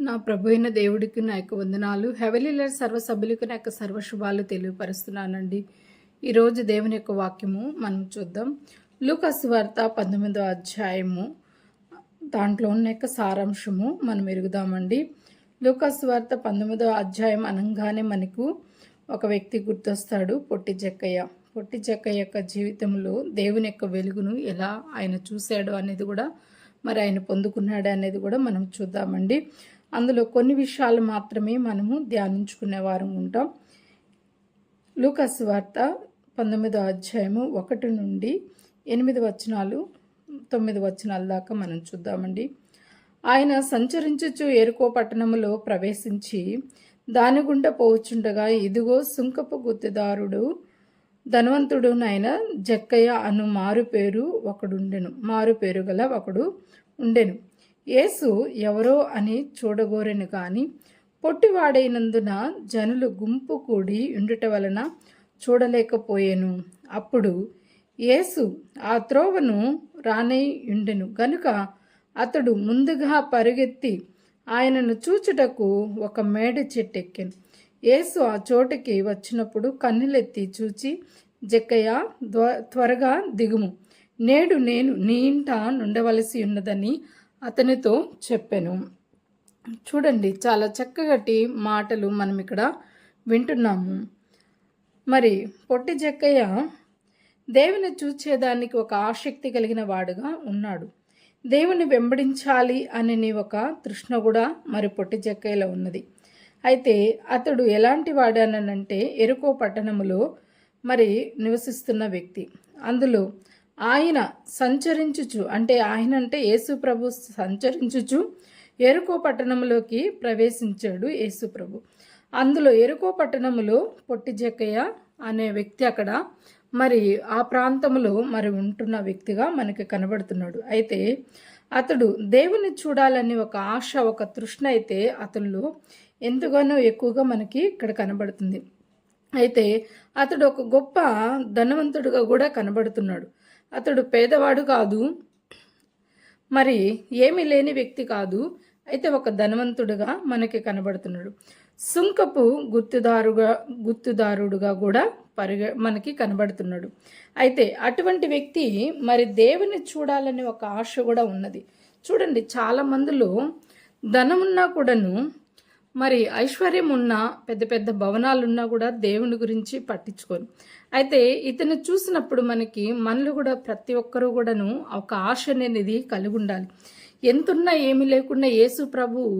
నా ప్రభు అయిన దేవుడికి నా యొక్క వందనాలు. హెవెలీలర్ సర్వ సభ్యులకు నా యొక్క సర్వశుభాలు తెలియపరుస్తున్నానండి. ఈరోజు దేవుని యొక్క వాక్యము మనం చూద్దాం. లూకస్ వార్త పంతొమ్మిదో అధ్యాయము. దాంట్లో ఉన్న యొక్క సారాంశము మనం ఎరుగుదామండి. లూకస్ వార్త పంతొమ్మిదో అధ్యాయం అనగానే మనకు ఒక వ్యక్తి గుర్తొస్తాడు పొట్టి జక్కయ్య. పొట్టి జక్కయ్య యొక్క జీవితంలో దేవుని యొక్క వెలుగును ఎలా ఆయన చూశాడు అనేది కూడా మరి ఆయన పొందుకున్నాడు అనేది కూడా మనం చూద్దామండి. అందులో కొన్ని విషయాలు మాత్రమే మనము ధ్యానించుకునే వారం ఉంటాం. లూకస్ వార్త పంతొమ్మిదో అధ్యాయము ఒకటి నుండి ఎనిమిది వచనాలు తొమ్మిది వచనాల దాకా మనం చూద్దామండి. ఆయన సంచరించుచు ఏరుకో పట్టణములో ప్రవేశించి దాని గుండా పోచుండగా ఇదిగో సుంకపు గుత్తిదారుడు ధనవంతుడు నాయన జక్కయ్య అను మారు పేరు ఒకడుండెను మారు పేరు గల ఒకడు ఉండెను. యేసు ఎవరో అని చూడగోరెను కానీ పొట్టివాడైనందున జనులు గుంపు కూడి ఉండుట వలన చూడలేకపోయాను. అప్పుడు యేసు ఆ త్రోవను రానై ఉండెను. గనుక అతడు ముందుగా పరుగెత్తి ఆయనను చూచుటకు ఒక మేడ చెట్టెక్కాను. యేసు ఆ చోటకి వచ్చినప్పుడు కన్నులెత్తి చూచి జక్కయ్య త్వరగా దిగుము. నేడు నేను నీ ఇంట నుండవలసి ఉన్నదని అతనితో చెప్పాను. చూడండి చాలా చక్కగటి మాటలు మనం ఇక్కడ వింటున్నాము. మరి పొట్టి జక్కయ్య దేవుని చూచేదానికి ఒక ఆసక్తి కలిగిన వాడుగా ఉన్నాడు. దేవుని వెంబడించాలి అనే ఒక తృష్ణ కూడా మరి పొట్టి జక్కయ్యలో ఉన్నది. అయితే అతడు ఎలాంటి వాడానంటే ఎరుకో పట్టణములో మరి నివసిస్తున్న వ్యక్తి. అందులో ఆయన సంచరించుచు అంటే ఆయన అంటే యేసు ప్రభు సంచరించుచు ఎరుకో పట్టణంలోకి ప్రవేశించాడు యేసు ప్రభు. అందులో ఎరుకో పట్టణంలో పొట్టి జక్కయ్య అనే వ్యక్తి అక్కడ మరి ఆ ప్రాంతంలో మరి ఉంటున్న వ్యక్తిగా మనకి కనబడుతున్నాడు. అయితే అతడు దేవుని చూడాలని ఒక ఆశ ఒక తృష్ణ అయితే అతనిలో ఎంతగానో ఎక్కువగా మనకి ఇక్కడ కనబడుతుంది. అయితే అతడు ఒక గొప్ప ధనవంతుడుగా కూడా కనబడుతున్నాడు. అతడు పేదవాడు కాదు. మరి ఏమీ లేని వ్యక్తి కాదు. అయితే ఒక ధనవంతుడుగా మనకి కనబడుతున్నాడు. సుంకపు గుర్తుదారుగా గుర్తుదారుడుగా కూడా పరిగ మనకి కనబడుతున్నాడు. అయితే అటువంటి వ్యక్తి మరి దేవుని చూడాలని ఒక ఆశ కూడా ఉన్నది. చూడండి చాలా మందిలో ధనం ఉన్నా కూడాను మరి ఐశ్వర్యం ఉన్నా పెద్ద పెద్ద భవనాలున్నా కూడా దేవుని గురించి పట్టించుకోరు. అయితే ఇతను చూసినప్పుడు మనకి మనలు కూడా ప్రతి ఒక్కరూ కూడాను ఒక ఆశ అనేది కలిగి ఉండాలి ఎంతున్నా ఏమి లేకుండా యేసు ప్రభువు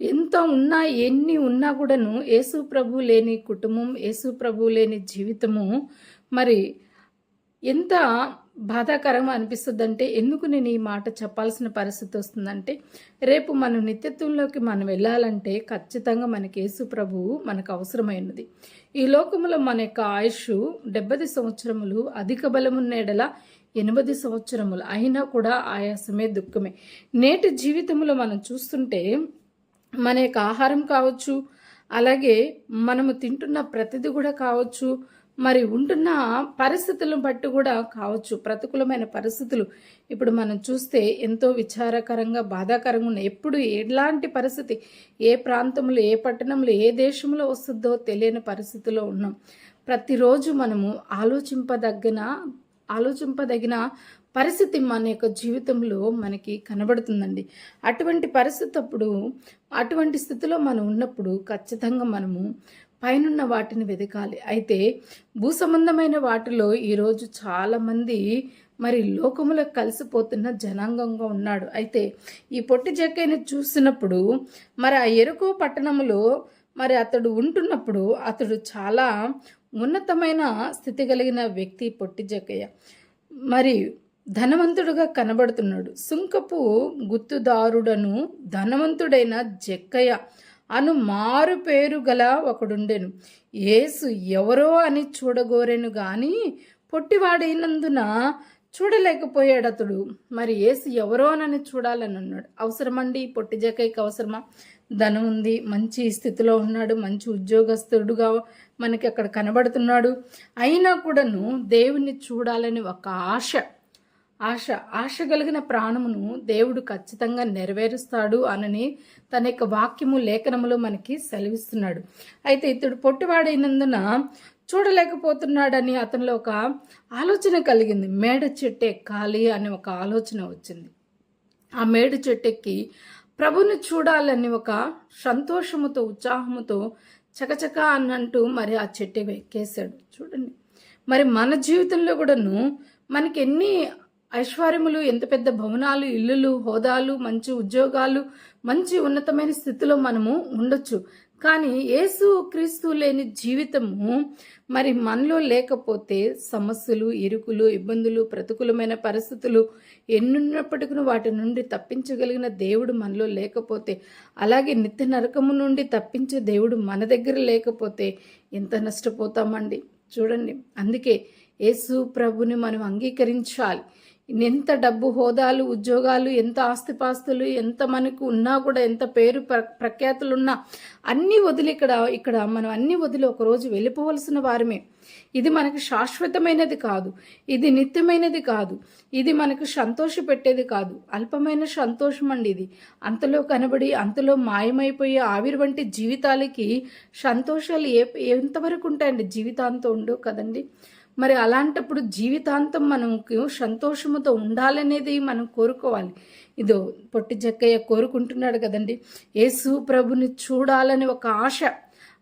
ఎంత ఉన్నా ఎన్ని ఉన్నా కూడాను యేసు ప్రభు లేని కుటుంబం యేసు ప్రభు లేని జీవితము మరి ఎంత బాధాకరంగా అనిపిస్తుంది అంటే ఎందుకు నేను ఈ మాట చెప్పాల్సిన పరిస్థితి వస్తుందంటే రేపు మనం నిత్యత్వంలోకి మనం వెళ్ళాలంటే ఖచ్చితంగా మనకి యేసు ప్రభువు మనకు అవసరమైనది. ఈ లోకంలో మన యొక్క ఆయుష్ డెబ్బది సంవత్సరములు అధిక బలమున్నేడల ఎనిమిది సంవత్సరములు అయినా కూడా ఆయాసమే దుఃఖమే. నేటి జీవితంలో మనం చూస్తుంటే మన యొక్క ఆహారం కావచ్చు అలాగే మనము తింటున్న ప్రతిదీ కూడా కావచ్చు మరి ఉంటున్న పరిస్థితులను బట్టి కూడా కావచ్చు ప్రతికూలమైన పరిస్థితులు. ఇప్పుడు మనం చూస్తే ఎంతో విచారకరంగా బాధాకరంగా ఉన్నాయి. ఎప్పుడు ఎలాంటి పరిస్థితి ఏ ప్రాంతంలో ఏ పట్టణంలో ఏ దేశంలో వస్తుందో తెలియని పరిస్థితిలో ఉన్నాం. ప్రతిరోజు మనము ఆలోచింపదగిన ఆలోచింపదగిన పరిస్థితి మన యొక్క జీవితంలో మనకి కనబడుతుందండి. అటువంటి పరిస్థితి అప్పుడు అటువంటి స్థితిలో మనం ఉన్నప్పుడు ఖచ్చితంగా మనము పైనున్న వాటిని వెతకాలి. అయితే భూ సంబంధమైన వాటిలో ఈరోజు చాలామంది మరి లోకములో కలిసిపోతున్న జనాంగంగా ఉన్నాడు. అయితే ఈ పొట్టి జక్కయ్యని చూసినప్పుడు మరి ఆ ఎరుకో పట్టణంలో మరి అతడు ఉంటున్నప్పుడు అతడు చాలా ఉన్నతమైన స్థితి కలిగిన వ్యక్తి పొట్టి జక్కయ్య. మరి ధనవంతుడుగా కనబడుతున్నాడు. సుంకపు గుత్తుదారుడను ధనవంతుడైన జక్కయ్య అను మారు పేరు గల ఒకడుండెను. ఏసు ఎవరో అని చూడగోరెను గాని పొట్టివాడైనందున చూడలేకపోయాడు అతడు మరి ఏసు ఎవరో అని చూడాలని అన్నాడు అవసరమండి పొట్టి జకైకి అవసరమా? ధనం ఉంది మంచి స్థితిలో ఉన్నాడు మంచి ఉద్యోగస్తుడుగా మనకి అక్కడ కనబడుతున్నాడు. అయినా కూడాను దేవుణ్ణి చూడాలని ఒక ఆశ ఆశ ఆశ కలిగిన ప్రాణమును దేవుడు ఖచ్చితంగా నెరవేరుస్తాడు అనని తన యొక్క వాక్యము లేఖనములో మనకి సెలవిస్తున్నాడు. అయితే ఇతడు పొట్టివాడైనందున చూడలేకపోతున్నాడని అతనిలో ఒక ఆలోచన కలిగింది. మేడ చెట్టు ఎక్కాలి అనే ఒక ఆలోచన వచ్చింది. ఆ మేడ చెట్టెక్కి ప్రభుని చూడాలని ఒక సంతోషముతో ఉత్సాహముతో చకచక అన్నంటూ మరి ఆ చెట్టు ఎక్కేశాడు చూడండి. మరి మన జీవితంలో కూడాను మనకి ఎన్ని ఐశ్వర్యములు ఎంత పెద్ద భవనాలు ఇల్లులు హోదాలు మంచి ఉద్యోగాలు మంచి ఉన్నతమైన స్థితిలో మనము ఉండొచ్చు. కానీ యేసు క్రీస్తు లేని జీవితము మరి మనలో లేకపోతే సమస్యలు ఇరుకులు ఇబ్బందులు ప్రతికూలమైన పరిస్థితులు ఎన్నున్నప్పటికీ వాటి నుండి తప్పించగలిగిన దేవుడు మనలో లేకపోతే అలాగే నిత్య నరకము నుండి తప్పించే దేవుడు మన దగ్గర లేకపోతే ఎంత నష్టపోతామండి? చూడండి. అందుకే యేసు ప్రభుని మనం అంగీకరించాలి. ఎంత డబ్బు హోదాలు ఉద్యోగాలు ఎంత ఆస్తిపాస్తులు ఎంత మనకు ఉన్నా కూడా ఎంత పేరు ప్ర ప్రఖ్యాతులు ఉన్నా అన్నీ వదిలి ఇక్కడ ఇక్కడ మనం అన్ని వదిలి ఒకరోజు వెళ్ళిపోవలసిన వారమే. ఇది మనకు శాశ్వతమైనది కాదు. ఇది నిత్యమైనది కాదు. ఇది మనకు సంతోష పెట్టేది కాదు. అల్పమైన సంతోషం అండి ఇది. అంతలో కనబడి అంతలో మాయమైపోయే ఆవిరి వంటి జీవితాలకి సంతోషాలు ఏ ఎంతవరకు ఉంటాయండి? జీవితాంతం ఉండవు కదండి. మరి అలాంటప్పుడు జీవితాంతం మనకు సంతోషముతో ఉండాలనేది మనం కోరుకోవాలి. ఇదో పొట్టి జక్కయ్య కోరుకుంటున్నాడు కదండి. యేసు ప్రభుని చూడాలని ఒక ఆశ.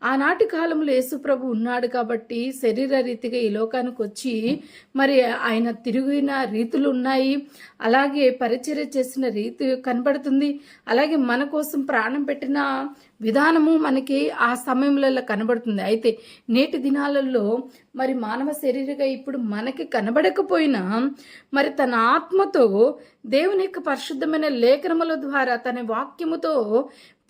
ఆనాటి కాలంలో యేసుప్రభు ఉన్నాడు కాబట్టి శరీర రీతిగా ఈ లోకానికి వచ్చి మరి ఆయన తిరిగిన రీతులు ఉన్నాయి. అలాగే పరిచర్య చేసిన రీతి కనబడుతుంది. అలాగే మన కోసం ప్రాణం పెట్టిన విధానము మనకి ఆ సమయంలో కనబడుతుంది. అయితే నేటి దినాలలో మరి మానవ శరీరగా ఇప్పుడు మనకి కనబడకపోయినా మరి తన ఆత్మతో దేవుని యొక్క పరిశుద్ధమైన లేఖనముల ద్వారా తన వాక్యముతో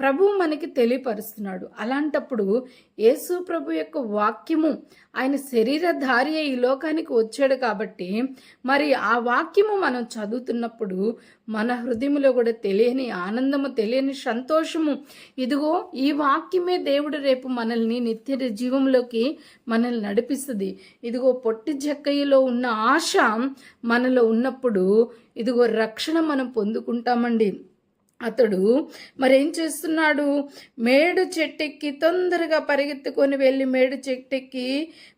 ప్రభు మనకి తెలియపరుస్తున్నాడు. అలాంటప్పుడు యేసు ప్రభు యొక్క వాక్యము ఆయన శరీరధారి ఈ లోకానికి వచ్చాడు కాబట్టి మరి ఆ వాక్యము మనం చదువుతున్నప్పుడు మన హృదయంలో కూడా తెలియని ఆనందము తెలియని సంతోషము. ఇదిగో ఈ వాక్యమే దేవుడు రేపు మనల్ని నిత్య జీవంలోకి మనల్ని నడిపిస్తుంది. ఇదిగో పొట్టి జక్కయ్యలో ఉన్న ఆశ మనలో ఉన్నప్పుడు ఇదిగో రక్షణ మనం పొందుకుంటామండి. అతడు మరేం చేస్తున్నాడు? మేడు చెట్టెక్కి తొందరగా పరిగెత్తుకొని వెళ్ళి మేడు చెట్టెక్కి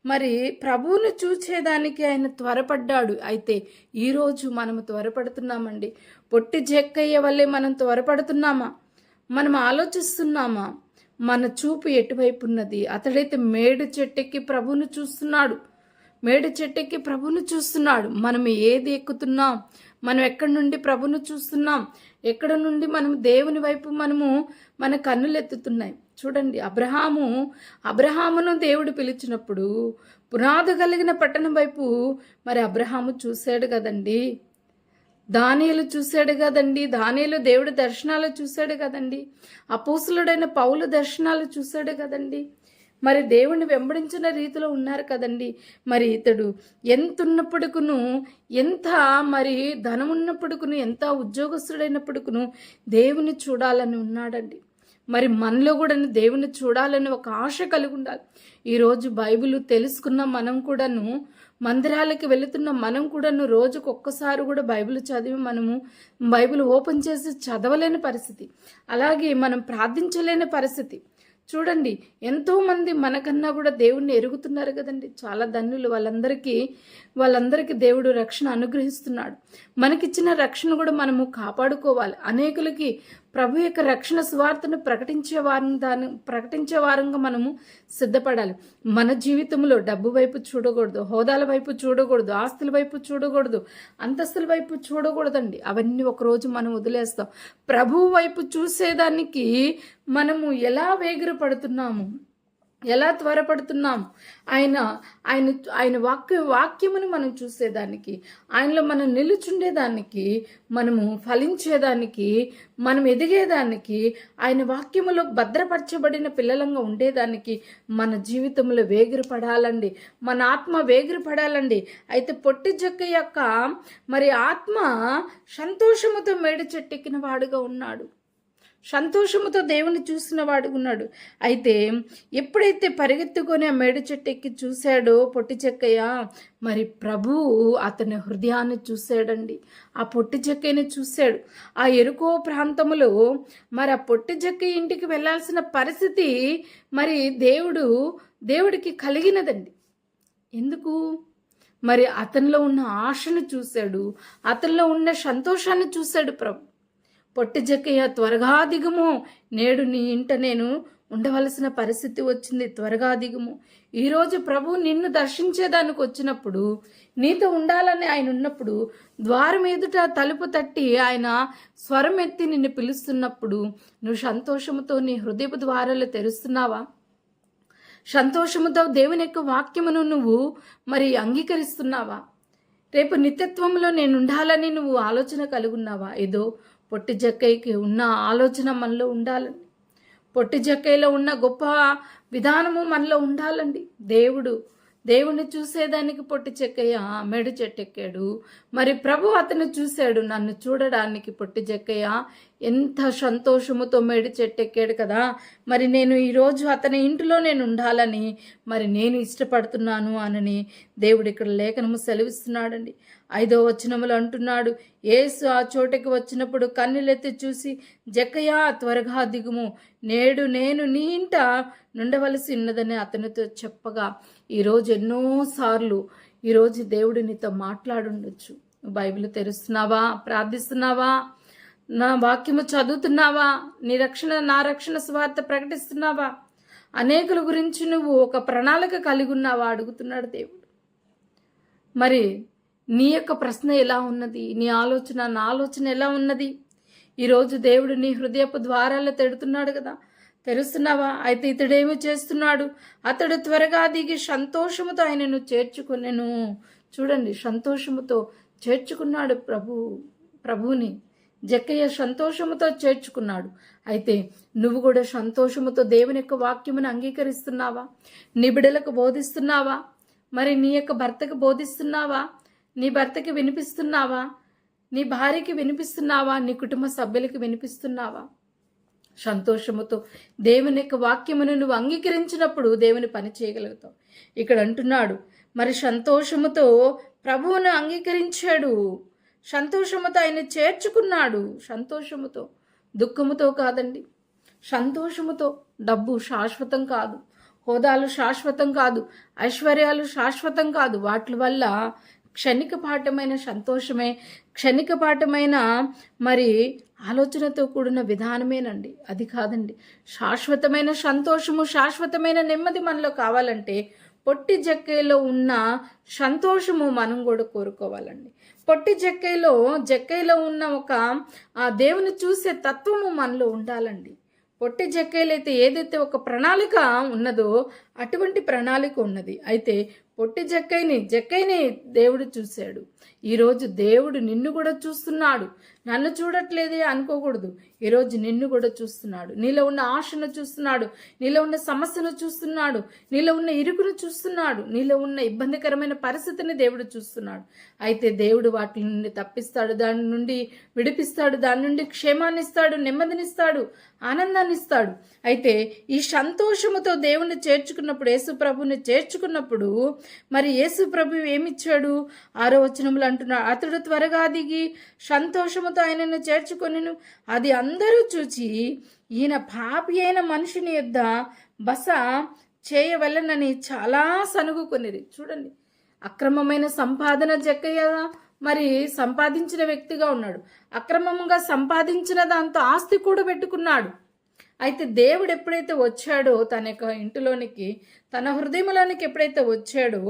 మరి ప్రభువును చూచేదానికి ఆయన త్వరపడ్డాడు. అయితే ఈరోజు మనము త్వరపడుతున్నామండి. పొట్టి జక్కయ్య వల్లే మనం త్వరపడుతున్నామా? మనం ఆలోచిస్తున్నామా? మన చూపు ఎటువైపు ఉన్నది అతడైతే మేడు చెట్టెక్కి ప్రభువును చూస్తున్నాడు. మేడు చెట్టెక్కి ప్రభువును చూస్తున్నాడు. మనం ఏది ఎక్కుతున్నాం? మనం ఎక్కడి నుండి ప్రభును చూస్తున్నాం? ఎక్కడ నుండి మనం దేవుని వైపు మనము మన కన్నులు ఎత్తుతున్నాయి? చూడండి అబ్రహాము అబ్రహామును దేవుడు పిలిచినప్పుడు పునాదు కలిగిన పట్టణం వైపు మరి అబ్రహాము చూశాడు కదండి. దానియలు చూశాడు కదండి. దానియలు దేవుడి దర్శనాలు చూశాడు కదండి. అపోసులుడైన పౌలు దర్శనాలు చూశాడు కదండి. మరి దేవుణ్ణి వెంబడించిన రీతిలో ఉన్నారు కదండి. మరి ఇతడు ఎంత ఉన్నప్పటికును ఎంత మరి ధనం ఉన్నప్పటికును ఎంత ఉద్యోగస్తుడైనప్పటికును దేవుని చూడాలని ఉన్నాడండి. మరి మనలో కూడా దేవుని చూడాలని ఒక ఆశ కలిగి ఉండాలి ఈరోజు బైబిల్ తెలుసుకున్న మనం కూడాను మందిరాలకి వెళుతున్న మనం కూడాను రోజుకు ఒక్కసారి కూడా బైబిల్ చదివి మనము బైబిల్ ఓపెన్ చేసి చదవలేని పరిస్థితి. అలాగే మనం ప్రార్థించలేని పరిస్థితి. చూడండి ఎంతోమంది మనకన్నా కూడా దేవుణ్ణి ఎరుగుతున్నారు కదండి. చాలా ధన్యులు వాళ్ళందరికీ వాళ్ళందరికీ దేవుడు రక్షణ అనుగ్రహిస్తున్నాడు. మనకిచ్చిన రక్షణ కూడా మనము కాపాడుకోవాలి. అనేకులకి ప్రభు యొక్క రక్షణ స్వార్థను ప్రకటించే వారం దాని ప్రకటించే వారంగా మనము సిద్ధపడాలి. మన జీవితంలో డబ్బు వైపు చూడకూడదు హోదాల వైపు చూడకూడదు ఆస్తుల వైపు చూడకూడదు అంతస్తుల వైపు చూడకూడదండి. అవన్నీ ఒకరోజు మనం వదిలేస్తాం. ప్రభు వైపు చూసేదానికి మనము ఎలా వేగిర పడుతున్నాము ఎలా త్వరపడుతున్నాం? ఆయన ఆయన ఆయన వాక్య వాక్యమును మనం చూసేదానికి ఆయనలో మనం నిలుచుండేదానికి మనము ఫలించేదానికి మనం ఎదిగేదానికి ఆయన వాక్యములో భద్రపరచబడిన పిల్లలంగా ఉండేదానికి మన జీవితంలో వేగిరి పడాలండి మన ఆత్మ వేగిరి పడాలండి అయితే పొట్టి జక్క యొక్క మరి ఆత్మ సంతోషముతో మేడి చెట్టెక్కిన వాడుగా ఉన్నాడు. సంతోషముతో దేవుని చూసిన వాడు ఉన్నాడు. అయితే ఎప్పుడైతే పరిగెత్తుకొని ఆ మేడ చెట్టు ఎక్కి చూశాడో పొట్టి చెక్కయ్య మరి ప్రభువు అతని హృదయాన్ని చూశాడండి. ఆ పొట్టి చెక్కయ్యని చూశాడు. ఆ ఎరుకో ప్రాంతంలో మరి ఆ పొట్టి చెక్క ఇంటికి వెళ్ళాల్సిన పరిస్థితి మరి దేవుడు దేవుడికి కలిగినదండి. ఎందుకు? మరి అతనిలో ఉన్న ఆశను చూశాడు. అతనిలో ఉన్న సంతోషాన్ని చూశాడు ప్రభు. పొట్టి జక్కయ్య త్వరగా దిగుము. నేడు నీ ఇంట నేను ఉండవలసిన పరిస్థితి వచ్చింది. త్వరగా దిగుము. ఈరోజు ప్రభు నిన్ను దర్శించేదానికి వచ్చినప్పుడు నీతో ఉండాలని ఆయన ఉన్నప్పుడు ద్వారం ఎదుట తలుపు తట్టి ఆయన స్వరం ఎత్తి నిన్ను పిలుస్తున్నప్పుడు నువ్వు సంతోషంతో నీ హృదయపు ద్వారాలు తెరుస్తున్నావా? సంతోషముతో దేవుని యొక్క వాక్యమును నువ్వు మరి అంగీకరిస్తున్నావా? రేపు నిత్యత్వంలో నేను ఉండాలని నువ్వు ఆలోచన కలుగున్నావా? ఏదో పొట్టి జక్కయ్యకి ఉన్న ఆలోచన మనలో ఉండాలండి. పొట్టి జక్కయ్యలో ఉన్న గొప్ప విధానము మనలో ఉండాలండి. దేవుడు దేవుణ్ణి చూసేదానికి పొట్టి చెక్కయ్య మెడు చెట్టెక్కాడు. మరి ప్రభు అతను చూశాడు నన్ను చూడడానికి పొట్టి చెక్కయ్య. ఎంత సంతోషముతో మేడి చెట్టెక్కాడు కదా. మరి నేను ఈరోజు అతని ఇంటిలో నేను ఉండాలని మరి నేను ఇష్టపడుతున్నాను అనని దేవుడు ఇక్కడ లేఖనము సెలవిస్తున్నాడండి. ఐదో వచనములు అంటున్నాడు ఏసు ఆ చోటకి వచ్చినప్పుడు కన్నులెత్తి చూసి జక్కయ్య త్వరగా దిగుము. నేడు నేను నీ ఇంట నుండవలసి ఉన్నదని అతనితో చెప్పగా ఈరోజు ఎన్నోసార్లు ఈరోజు దేవుడు నీతో మాట్లాడుండొచ్చు. బైబిల్ తెరుస్తున్నావా? ప్రార్థిస్తున్నావా? నా వాక్యము చదువుతున్నావా? నీ రక్షణ నా రక్షణ స్వార్థ ప్రకటిస్తున్నావా? అనేకుల గురించి నువ్వు ఒక ప్రణాళిక కలిగి ఉన్నావా? అడుగుతున్నాడు దేవుడు. మరి నీ యొక్క ప్రశ్న ఎలా ఉన్నది? నీ ఆలోచన నా ఆలోచన ఎలా ఉన్నది? ఈరోజు దేవుడు నీ హృదయపు ద్వారాల్లో తెడుతున్నాడు కదా. తెలుస్తున్నావా అయితే ఇతడేమి చేస్తున్నాడు? అతడు త్వరగా దిగి సంతోషముతో ఆయనను చేర్చుకునేను. చూడండి సంతోషముతో చేర్చుకున్నాడు ప్రభు ప్రభుని జక్కయ్య సంతోషముతో చేర్చుకున్నాడు. అయితే నువ్వు కూడా సంతోషముతో దేవుని యొక్క వాక్యమును అంగీకరిస్తున్నావా? నీ బిడలకు బోధిస్తున్నావా? మరి నీ యొక్క భర్తకు బోధిస్తున్నావా? నీ భర్తకి వినిపిస్తున్నావా? నీ భార్యకి వినిపిస్తున్నావా? నీ కుటుంబ సభ్యులకి వినిపిస్తున్నావా? సంతోషముతో దేవుని యొక్క వాక్యమును నువ్వు అంగీకరించినప్పుడు దేవుని పని చేయగలుగుతావు. ఇక్కడ అంటున్నాడు మరి సంతోషముతో ప్రభువును అంగీకరించాడు. సంతోషముతో ఆయన చేర్చుకున్నాడు. సంతోషముతో దుఃఖముతో కాదండి. సంతోషముతో డబ్బు శాశ్వతం కాదు. హోదాలు శాశ్వతం కాదు. ఐశ్వర్యాలు శాశ్వతం కాదు. వాటి వల్ల క్షణికపాఠమైన సంతోషమే. క్షణికపాఠమైన మరి ఆలోచనతో కూడిన విధానమేనండి. అది కాదండి. శాశ్వతమైన సంతోషము శాశ్వతమైన నెమ్మది మనలో కావాలంటే పొట్టి జక్కైలో ఉన్న సంతోషము మనం కూడా కోరుకోవాలండి. పొట్టి జక్కైలో జక్కైలో ఉన్న ఒక ఆ దేవుని చూసే తత్వము మనలో ఉండాలండి. పొట్టి జక్కైలైతే ఏదైతే ఒక ప్రణాళిక ఉన్నదో అటువంటి ప్రణాళిక ఉన్నది. అయితే పొట్టి జక్కైని జక్కైని దేవుడు చూశాడు. ఈరోజు దేవుడు నిన్ను కూడా చూస్తున్నాడు. నన్ను చూడట్లేదే అనుకోకూడదు. ఈరోజు నిన్ను కూడా చూస్తున్నాడు. నీలో ఉన్న ఆశను చూస్తున్నాడు. నీలో ఉన్న సమస్యను చూస్తున్నాడు. నీలో ఉన్న ఇరుకును చూస్తున్నాడు. నీలో ఉన్న ఇబ్బందికరమైన పరిస్థితిని దేవుడు చూస్తున్నాడు. అయితే దేవుడు వాటి నుండి తప్పిస్తాడు. దాని నుండి విడిపిస్తాడు. దాని నుండి క్షేమాన్ని ఇస్తాడు నెమ్మదినిస్తాడు. ఆనందాన్ని ఇస్తాడు అయితే ఈ సంతోషముతో దేవుణ్ణి చేర్చుకున్నప్పుడు యేసు ప్రభుని చేర్చుకున్నప్పుడు మరి యేసు ప్రభు ఏమిచ్చాడు? ఆరో వచనములు అంటున్నాడు. అతడు త్వరగా దిగి సంతోషముతో ఆయనను చేర్చుకొనిను. అది అందరూ చూచి ఈయన పాపి అయిన మనిషిని యొద్ద బస చేయవలనని చాలా సనుగుకొనిది చూడండి అక్రమమైన సంపాదన జక్కయ్య మరి సంపాదించిన వ్యక్తిగా ఉన్నాడు. అక్రమంగా సంపాదించిన దాంతో ఆస్తి కూడా పెట్టుకున్నాడు. అయితే దేవుడు ఎప్పుడైతే వచ్చాడో తన యొక్క ఇంటిలోనికి తన హృదయంలోనికి ఎప్పుడైతే వచ్చాడో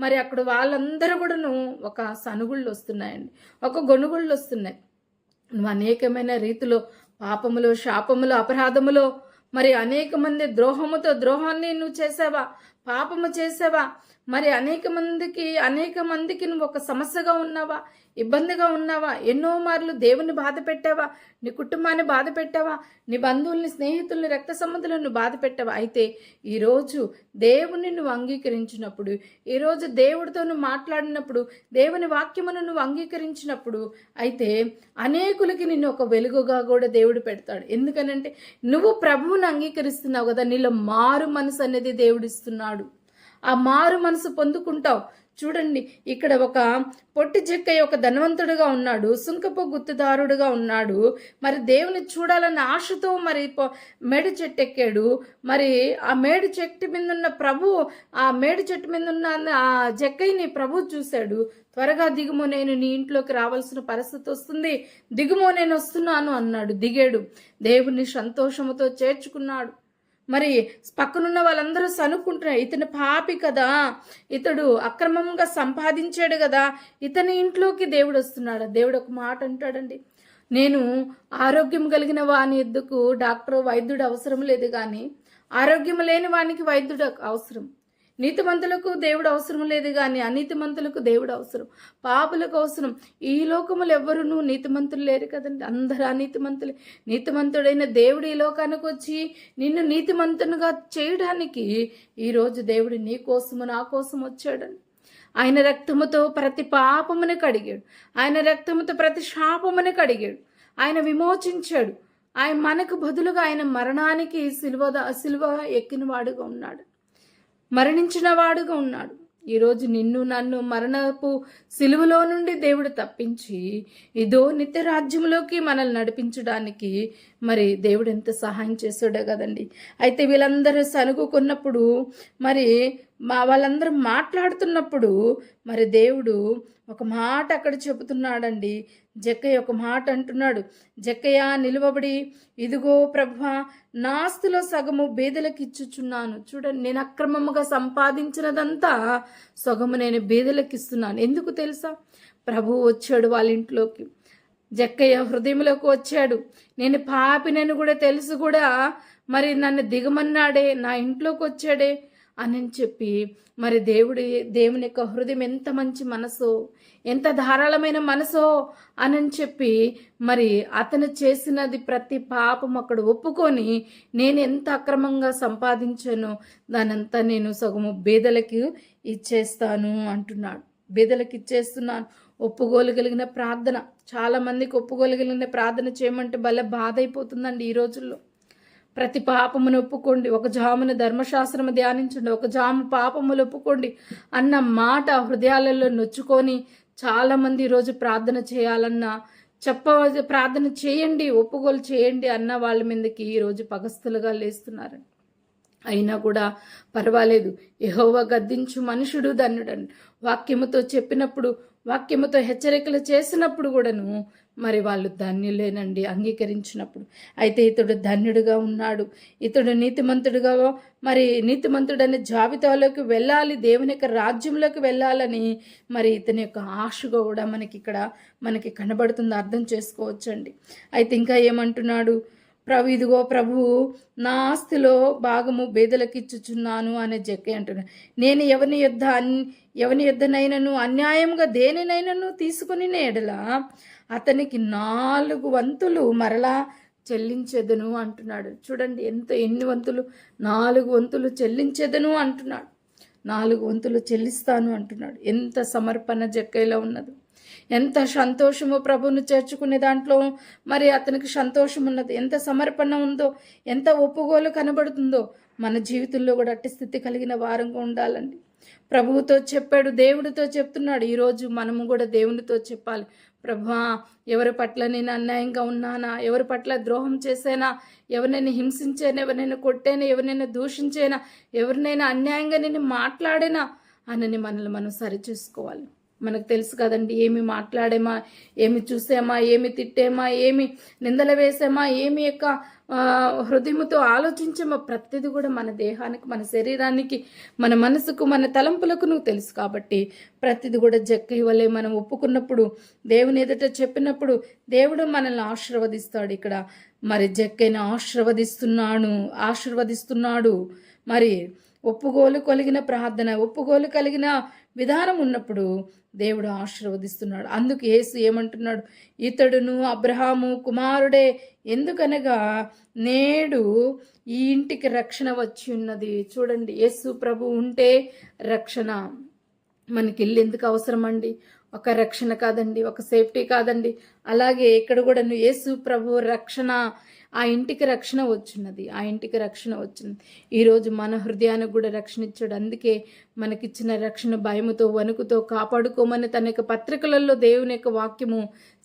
మరి అక్కడ వాళ్ళందరూ కూడాను ఒక సనుగుళ్ళు వస్తున్నాయండి. ఒక గొనుగుళ్ళు వస్తున్నాయి. నువ్వు అనేకమైన రీతిలో పాపములో శాపములో అపరాధములో మరి అనేక మంది ద్రోహముతో ద్రోహాన్ని నువ్వు చేసావా? పాపము చేసావా? మరి అనేక మందికి అనేక మందికి నువ్వు ఒక సమస్యగా ఉన్నావా? ఇబ్బందిగా ఉన్నావా? ఎన్నో మార్లు దేవుని బాధ పెట్టావా? నీ కుటుంబాన్ని బాధ పెట్టావా? నీ బంధువుల్ని స్నేహితుల్ని రక్త సంబంధులను బాధ పెట్టావా? అయితే ఈరోజు దేవుని నువ్వు అంగీకరించినప్పుడు ఈరోజు దేవుడితో నువ్వు మాట్లాడినప్పుడు దేవుని వాక్యమును నువ్వు అంగీకరించినప్పుడు అయితే అనేకులకి నిన్ను ఒక వెలుగుగా కూడా దేవుడు పెడతాడు. ఎందుకనంటే నువ్వు ప్రభువుని అంగీకరిస్తున్నావు కదా నీలో మారు మనసు అనేది దేవుడిస్తున్నాడు ఆ మారు మనసు పొందుకుంటావు. చూడండి ఇక్కడ ఒక పొట్టి చెక్కయ్య ఒక ధనవంతుడుగా ఉన్నాడు సుంకపు గుత్తుదారుడుగా ఉన్నాడు. మరి దేవుని చూడాలన్న ఆశతో మరి మేడి చెట్టు ఎక్కాడు మరి ఆ మేడి చెట్టు మీద ఉన్న ప్రభు ఆ మేడి చెట్టు మీద ఉన్న ఆ చెక్కయ్యని ప్రభు చూశాడు. త్వరగా దిగుమో నేను నీ ఇంట్లోకి రావాల్సిన పరిస్థితి వస్తుంది. దిగుమో నేను వస్తున్నాను అన్నాడు. దిగాడు. దేవుని సంతోషముతో చేర్చుకున్నాడు. మరి పక్కనున్న వాళ్ళందరూ సనుక్కుంటున్నారు. ఇతను పాపి కదా ఇతడు అక్రమంగా సంపాదించాడు కదా ఇతని ఇంట్లోకి దేవుడు వస్తున్నాడు. దేవుడు ఒక మాట అంటాడండి. నేను ఆరోగ్యం కలిగిన వాని ఎద్దుకు డాక్టర్ వైద్యుడు అవసరం లేదు కానీ ఆరోగ్యం లేని వానికి వైద్యుడు అవసరం. నీతిమంతులకు దేవుడు అవసరం లేదు కానీ అనీతిమంతులకు దేవుడు అవసరం. పాపులకు అవసరం. ఈ లోకములు ఎవ్వరును నీతిమంతులు లేరు కదండి. అందరూ అనీతిమంతులే. నీతిమంతుడైన దేవుడు ఈ లోకానికి వచ్చి నిన్ను నీతిమంతునిగా చేయడానికి ఈరోజు దేవుడు నీ కోసము నా కోసం వచ్చాడని. ఆయన రక్తముతో ప్రతి పాపమును కడిగాడు. ఆయన రక్తముతో ప్రతి శాపమును కడిగాడు. ఆయన విమోచించాడు. ఆయన మనకు బదులుగా ఆయన మరణానికి సిల్వ సిల్వ ఎక్కినవాడుగా ఉన్నాడు. మరణించినవాడుగా ఉన్నాడు. ఈరోజు నిన్ను నన్ను మరణపు సిలువలో నుండి దేవుడు తప్పించి ఇదో నిత్య రాజ్యంలోకి మనల్ని నడిపించడానికి మరి దేవుడు ఎంత సహాయం చేశాడో కదండి. అయితే వీళ్ళందరూ సనుగుకున్నప్పుడు మరి మా వాళ్ళందరూ మాట్లాడుతున్నప్పుడు మరి దేవుడు ఒక మాట అక్కడ చెబుతున్నాడండి. జక్కయ్య ఒక మాట అంటున్నాడు. జక్కయ్య నిలువబడి ఇదిగో ప్రభా నాస్తిలో సగము బీదలకు ఇచ్చుచున్నాను. చూడండి నేను అక్రమముగా సంపాదించినదంతా సగము నేను బీదలకు ఇస్తున్నాను. ఎందుకు తెలుసా? ప్రభు వచ్చాడు వాళ్ళ ఇంట్లోకి. జక్కయ్య హృదయంలోకి వచ్చాడు. నేను పాపినని కూడా తెలుసు కూడా మరి నన్ను దిగమన్నాడే నా ఇంట్లోకి వచ్చాడే అని చెప్పి మరి దేవుడి దేవుని యొక్క హృదయం ఎంత మంచి మనసో ఎంత ధారాళమైన మనసో అని చెప్పి మరి అతను చేసినది ప్రతి పాపం అక్కడ ఒప్పుకొని నేను ఎంత అక్రమంగా సంపాదించానో దానంతా నేను సగము బేదలకు ఇచ్చేస్తాను అంటున్నాడు. బేదలకు ఇచ్చేస్తున్నాను. ఒప్పుకోగలిగిన ప్రార్థన. చాలా మందికి ఒప్పుకోగలిగిన ప్రార్థన చేయమంటే భలే బాధ అయిపోతుందండి ఈ రోజుల్లో. ప్రతి పాపమును ఒప్పుకోండి. ఒక జామున ధర్మశాస్త్రము ధ్యానించండి. ఒక జాము పాపములు ఒప్పుకోండి అన్న మాట హృదయాలలో నొచ్చుకొని చాలామంది ఈరోజు ప్రార్థన చేయాలన్నా చెప్ప ప్రార్థన చేయండి ఒప్పుకోలు చేయండి అన్న వాళ్ళ మీదకి ఈరోజు పగస్తులుగా లేస్తున్నారండి అయినా కూడా పర్వాలేదు. ఎహోవ గద్దించు మనుషుడు ధన్యుడని. వాక్యముతో చెప్పినప్పుడు వాక్యముతో హెచ్చరికలు చేసినప్పుడు కూడాను మరి వాళ్ళు ధన్యులేనండి అంగీకరించినప్పుడు. అయితే ఇతడు ధన్యుడుగా ఉన్నాడు. ఇతడు నీతిమంతుడుగా మరి నీతిమంతుడనే జాబితాలోకి వెళ్ళాలి దేవుని యొక్క రాజ్యంలోకి వెళ్ళాలని మరి ఇతని యొక్క ఆశగా కూడా మనకి ఇక్కడ మనకి కనబడుతుంది. అర్థం చేసుకోవచ్చండి. అయితే ఇంకా ఏమంటున్నాడు? ప్రభు ఇదిగో ప్రభు నా ఆస్తిలో భాగము బేదలకు ఇచ్చుచున్నాను అనే జక్కి అంటున్నాడు నేను ఎవరిని యుద్ధ అన్ ఎవని యుద్ధనైనను అన్యాయంగా దేనినైనను తీసుకుని నేడల అతనికి నాలుగు వంతులు మరలా చెల్లించెదను అంటున్నాడు. చూడండి ఎంత ఎన్ని వంతులు? నాలుగు వంతులు చెల్లించెదను అంటున్నాడు. నాలుగు వంతులు చెల్లిస్తాను అంటున్నాడు. ఎంత సమర్పణ జక్కైలో ఉన్నది. ఎంత సంతోషము ప్రభువును చేర్చుకునే దాంట్లో మరి అతనికి సంతోషం ఉన్నది ఎంత సమర్పణ ఉందో ఎంత ఒప్పుగోలు కనబడుతుందో మన జీవితంలో కూడా అట్టి స్థితి కలిగిన వారంగా ఉండాలండి. ప్రభువుతో చెప్పాడు దేవుడితో చెప్తున్నాడు. ఈరోజు మనము కూడా దేవునితో చెప్పాలి. ప్రభా ఎవరి పట్ల నేను అన్యాయంగా ఉన్నానా? ఎవరి పట్ల ద్రోహం చేసేనా ఎవరినైనా హింసించానా? ఎవరినైనా కొట్టేనా? ఎవరినైనా దూషించేనా? ఎవరినైనా అన్యాయంగా నేను మాట్లాడేనా? అనని మనల్ని మనం సరిచూసుకోవాలి మనకు తెలుసు కదండి ఏమి మాట్లాడేమా ఏమి చూసామా ఏమి తిట్టేమా ఏమి నిందలు వేసామా ఏమి యొక్క హృదయముతో ఆలోచించేమో ప్రతిది కూడా మన దేహానికి మన శరీరానికి మన మనసుకు మన తలంపులకు నువ్వు తెలుసు కాబట్టి ప్రతిది కూడా జక్కి వల్లే మనం ఒప్పుకున్నప్పుడు దేవుని ఎదుట చెప్పినప్పుడు దేవుడు మనల్ని ఆశీర్వదిస్తాడు ఇక్కడ. మరి జక్కైన ఆశీర్వదిస్తున్నాను ఆశీర్వదిస్తున్నాడు. మరి ఒప్పుగోలు కలిగిన ప్రార్థన ఒప్పుగోలు కలిగిన విధానం ఉన్నప్పుడు దేవుడు ఆశీర్వదిస్తున్నాడు. అందుకు యేసు ఏమంటున్నాడు? ఇతడును అబ్రహాము కుమారుడే ఎందుకనగా నేడు ఈ ఇంటికి రక్షణ వచ్చి ఉన్నది. చూడండి యేసు ప్రభు ఉంటే రక్షణ మనకి ఇల్లు ఎందుకు అవసరమండి? ఒక రక్షణ కాదండి ఒక సేఫ్టీ కాదండి. అలాగే ఇక్కడ కూడా నువ్వు యేసు ప్రభు రక్షణ ఆ ఇంటికి రక్షణ వచ్చినది ఆ ఇంటికి రక్షణ వచ్చింది. ఈరోజు మన హృదయానికి కూడా రక్షణ ఇచ్చాడు అందుకే మనకిచ్చిన రక్షణ భయముతో వణుకుతో కాపాడుకోమని తన యొక్క పత్రికలలో దేవుని యొక్క వాక్యము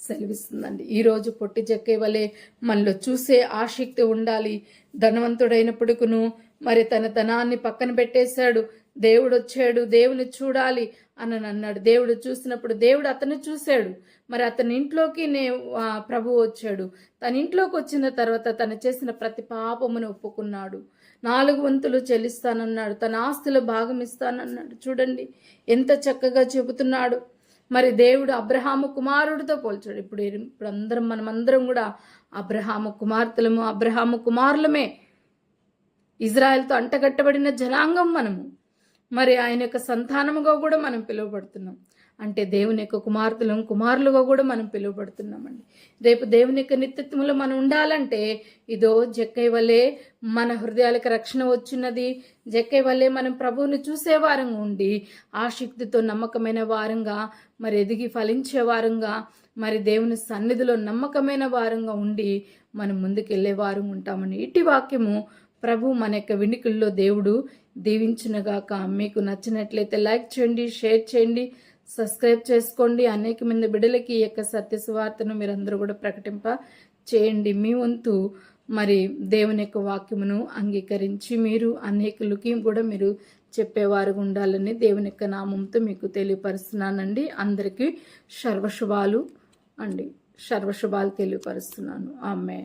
సెలవిస్తుందండి. ఈరోజు పొట్టి చెక్కే వలె మనలో చూసే ఆసక్తి ఉండాలి. ధనవంతుడైనప్పుడుకును మరి తన ధనాన్ని పక్కన పెట్టేశాడు. దేవుడు వచ్చాడు దేవుని చూడాలి అని అన్నాడు. దేవుడు చూసినప్పుడు దేవుడు అతన్ని చూశాడు. మరి అతని ఇంట్లోకి నే ప్రభు వచ్చాడు. తన ఇంట్లోకి వచ్చిన తర్వాత తను చేసిన ప్రతి పాపమును ఒప్పుకున్నాడు. నాలుగు వంతులు చెల్లిస్తానన్నాడు. తన ఆస్తులు భాగం ఇస్తానన్నాడు. చూడండి ఎంత చక్కగా చెబుతున్నాడు. మరి దేవుడు అబ్రహాము కుమారుడితో పోల్చాడు. ఇప్పుడు ఇప్పుడు అందరం మనమందరం కూడా అబ్రహాము కుమార్తెలము అబ్రహాము కుమారులమే. ఇజ్రాయెల్తో అంటగట్టబడిన జనాంగం మనము. మరి ఆయన యొక్క సంతానముగా కూడా మనం పిలువబడుతున్నాం. అంటే దేవుని యొక్క కుమార్తెలం కుమారులుగా కూడా మనం పిలువబడుతున్నామండి. రేపు దేవుని యొక్క నిత్యత్వంలో మనం ఉండాలంటే ఇదో జక్కై వల్లే మన హృదయాలకు రక్షణ వచ్చినది. జక్కై వల్లే మనం ప్రభువుని చూసే వారంగా ఉండి ఆసక్తితో నమ్మకమైన వారంగా మరి ఎదిగి ఫలించే వారంగా మరి దేవుని సన్నిధిలో నమ్మకమైన వారంగా ఉండి మనం ముందుకెళ్ళే వారం ఉంటామని ఇటు వాక్యము ప్రభు మన యొక్క వినికిల్లో దేవుడు దీవించునగాక. మీకు నచ్చినట్లయితే లైక్ చేయండి షేర్ చేయండి సబ్స్క్రైబ్ చేసుకోండి. అనేక మంది బిడ్డలకి ఈ యొక్క సత్య సువార్తను మీరందరూ కూడా ప్రకటింప చేయండి. మీ వంతు మరి దేవుని యొక్క వాక్యమును అంగీకరించి మీరు అనేకులకి కూడా మీరు చెప్పేవారు ఉండాలని దేవుని యొక్క నామంతో మీకు తెలియపరుస్తున్నానండి. అందరికీ సర్వశుభాలు అండి. సర్వశుభాలు తెలియపరుస్తున్నాను. ఆమె